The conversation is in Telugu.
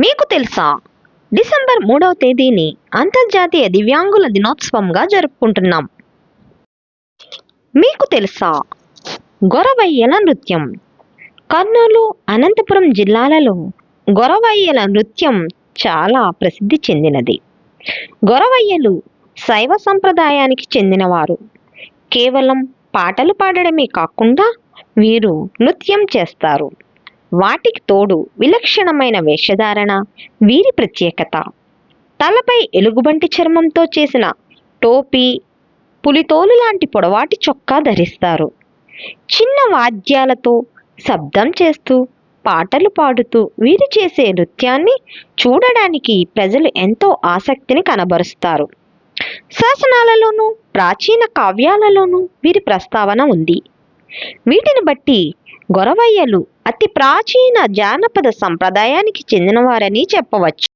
మీకు తెలుసా? డిసెంబర్ మూడవ తేదీని అంతర్జాతీయ దివ్యాంగుల దినోత్సవంగా జరుపుకుంటున్నాం. మీకు తెలుసా? గొరవయ్యల నృత్యం. కర్నూలు అనంతపురం జిల్లాలలో గొరవయ్యల నృత్యం చాలా ప్రసిద్ధి చెందినది. గొరవయ్యలు శైవ సంప్రదాయానికి చెందినవారు. కేవలం పాటలు పాడడమే కాకుండా వీరు నృత్యం చేస్తారు. వాటికి తోడు విలక్షణమైన వేషధారణ వీరి ప్రత్యేకత. తలపై ఎలుగుబంటి చర్మంతో చేసిన టోపీ పులితోలు లాంటి పొడవాటి చొక్కా ధరిస్తారు. చిన్న వాద్యాలతో శబ్దం చేస్తూ పాటలు పాడుతూ వీరు చేసే నృత్యాన్ని చూడడానికి ప్రజలు ఎంతో ఆసక్తిని కనబరుస్తారు. శాసనాలలోనూ ప్రాచీన కావ్యాలలోనూ వీరి ప్రస్తావన ఉంది. వీటిని బట్టి గొరవయ్యలు అతి ప్రాచీన జానపద సంప్రదాయానికి చెందినవారని చెప్పవచ్చు.